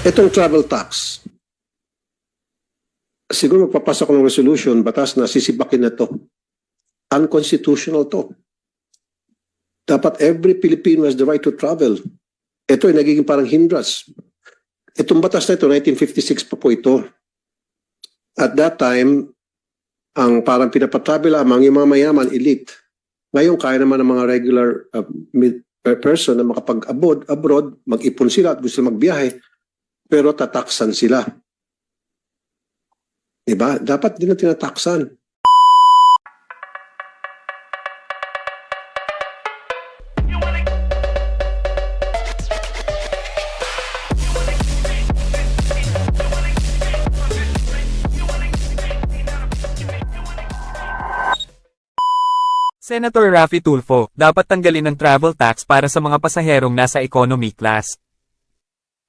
Itong travel tax, siguro magpapasa ko ng resolution, batas na sisibakin na to. Unconstitutional to. Dapat every Filipino has the right to travel. Ito ay nagiging parang hindrance. Itong batas na ito, 1956 pa po ito. At that time, ang parang pinapatravel lamang yung mga mayaman, elite. Ngayon, kaya naman ng mga regular uh, per person na makapag-abroad, abroad, mag-ipon sila at gusto magbiyahe, pero tataksan sila. Diba? Dapat din na tinataksan. Senator Raffy Tulfo, dapat tanggalin ang travel tax para sa mga pasaherong nasa economy class.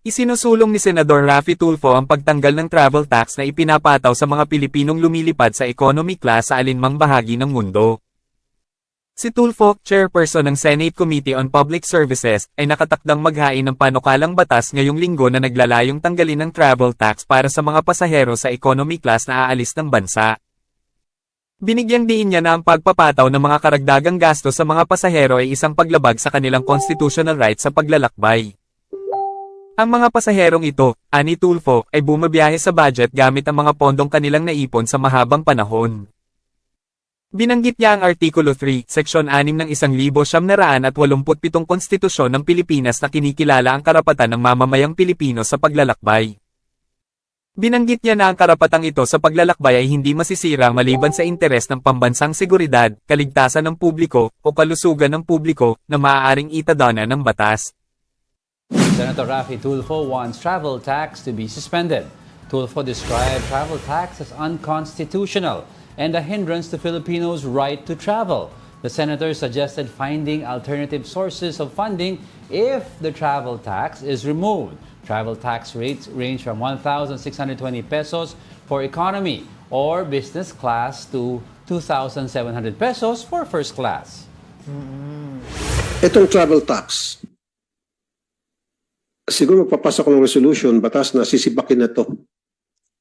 Isinusulong ni Senador Raffy Tulfo ang pagtanggal ng travel tax na ipinapataw sa mga Pilipinong lumilipad sa economy class sa alinmang bahagi ng mundo. Si Tulfo, chairperson ng Senate Committee on Public Services, ay nakatakdang maghain ng panukalang batas ngayong linggo na naglalayong tanggalin ng travel tax para sa mga pasahero sa economy class na aalis ng bansa. Binigyang diin niya na ang pagpapataw ng mga karagdagang gastos sa mga pasahero ay isang paglabag sa kanilang constitutional rights sa paglalakbay. Ang mga pasaherong ito, ani Tulfo, ay bumabiyahe sa budget gamit ang mga pondong kanilang naipon sa mahabang panahon. Binanggit niya ang Artikulo 3, Seksyon 6 ng 1987 Konstitusyon ng Pilipinas na kinikilala ang karapatan ng mamamayang Pilipino sa paglalakbay. Binanggit niya na ang karapatang ito sa paglalakbay ay hindi masisira maliban sa interes ng pambansang seguridad, kaligtasan ng publiko, o kalusugan ng publiko na maaaring itadana ng batas. Senator Rafi Tulfo wants travel tax to be suspended. Tulfo described travel tax as unconstitutional and a hindrance to Filipinos' right to travel. The senator suggested finding alternative sources of funding if the travel tax is removed. Travel tax rates range from 1,620 pesos for economy or business class to 2,700 pesos for first class. Itong travel tax, siguro magpapasa ko ng resolution, batas na sisibakin na to.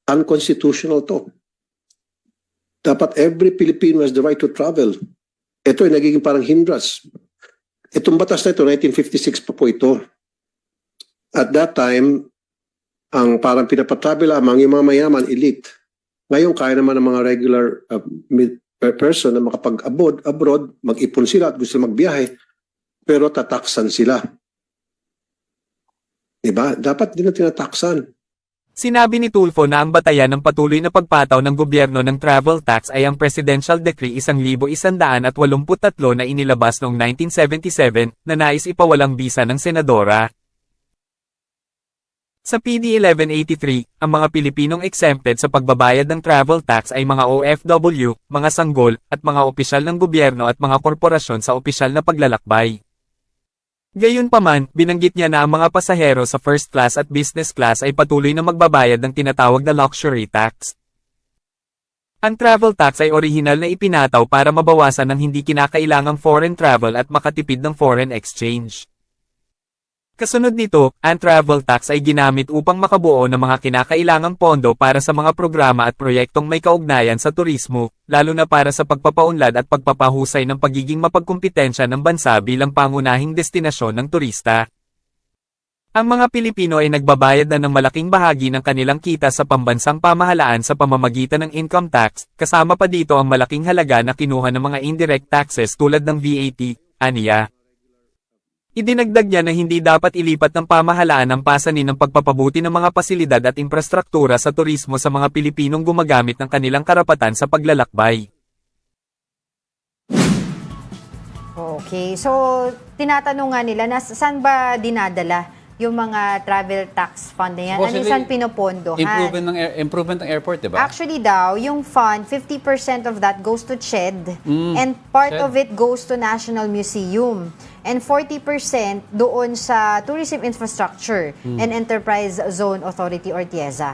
Unconstitutional to. Dapat every Filipino has the right to travel. Ito ay nagiging parang hindrance. Itong batas na ito, 1956 pa po ito. At that time, ang parang pinapatravel lamang yung mga mayaman, elite. Ngayon, kaya naman ng mga regular uh, person na makapag-abroad, abroad, mag-ipon sila at gusto magbiyahe, pero tataksan sila. Diba? Dapat din na tinataksan. Sinabi ni Tulfo na ang batayan ng patuloy na pagpataw ng gobyerno ng travel tax ay ang Presidential Decree 1183 na inilabas noong 1977 na nais ipawalang bisa ng senadora. Sa PD 1183, ang mga Pilipinong exempted sa pagbabayad ng travel tax ay mga OFW, mga sanggol, at mga opisyal ng gobyerno at mga korporasyon sa opisyal na paglalakbay. Gayunpaman, binanggit niya na ang mga pasahero sa first class at business class ay patuloy na magbabayad ng tinatawag na luxury tax. Ang travel tax ay orihinal na ipinataw para mabawasan ng hindi kinakailangang foreign travel at makatipid ng foreign exchange. Kasunod nito, ang travel tax ay ginamit upang makabuo ng mga kinakailangang pondo para sa mga programa at proyektong may kaugnayan sa turismo, lalo na para sa pagpapaunlad at pagpapahusay ng pagiging mapagkumpitensya ng bansa bilang pangunahing destinasyon ng turista. Ang mga Pilipino ay nagbabayad na ng malaking bahagi ng kanilang kita sa pambansang pamahalaan sa pamamagitan ng income tax, kasama pa dito ang malaking halaga na kinuha ng mga indirect taxes tulad ng VAT, aniya. Idinagdag niya na hindi dapat ilipat ng pamahalaan ang pasanin ng pagpapabuti ng mga pasilidad at infrastruktura sa turismo sa mga Pilipinong gumagamit ng kanilang karapatan sa paglalakbay. Okay, so tinatanong nga nila, nas, saan ba dinadala yung mga travel tax fund na yan? Ano saan pinopondohan? Improvement ng, air- improvement ng airport, di ba? Actually daw, yung fund, 50% of that goes to CHED and part CHED. of it goes to National Museum and 40% doon sa Tourism Infrastructure and Enterprise Zone Authority or TIEZA.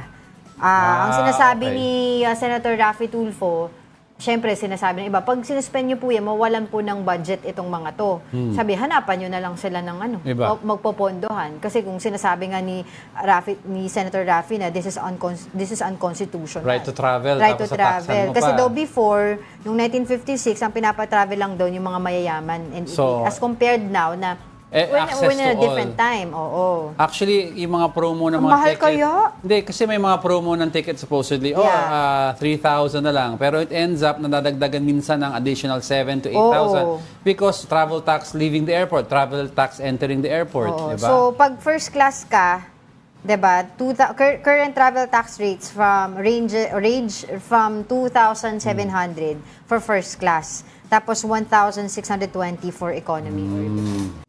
Ah, ang Ah, sinasabi okay. ni uh, Senator Raffy Tulfo, syempre sinasabi ng iba, pag sinuspend nyo po yan, mawalan po ng budget itong mga to. Sabi, hanapan nyo na lang sila ng ano, Hmm. Iba. o magpopondohan. Kasi kung sinasabi nga ni Rafi, ni Senator Rafi na this is uncon- this is unconstitutional. Right to travel, Right to travel. Kasi pa. daw before, nung 1956, ang pinapatravel lang doon yung mga mayayaman. And So, as compared now na Eh, we're, access a to all. different time. Oo. Actually, yung mga promo ng mga mahal ticket. kaya? Hindi, kasi may mga promo ng ticket supposedly. Oh, Yeah. ah, 3,000 na lang. Pero it ends up na nadagdagan minsan ng additional 7 to 8,000 Oo. because travel tax leaving the airport, travel tax entering the airport, Oo. di ba? So, pag first class ka, 'di ba? two thou- cur- current travel tax rates from range range from 2,700 for first class. Tapos 1,620 for economy or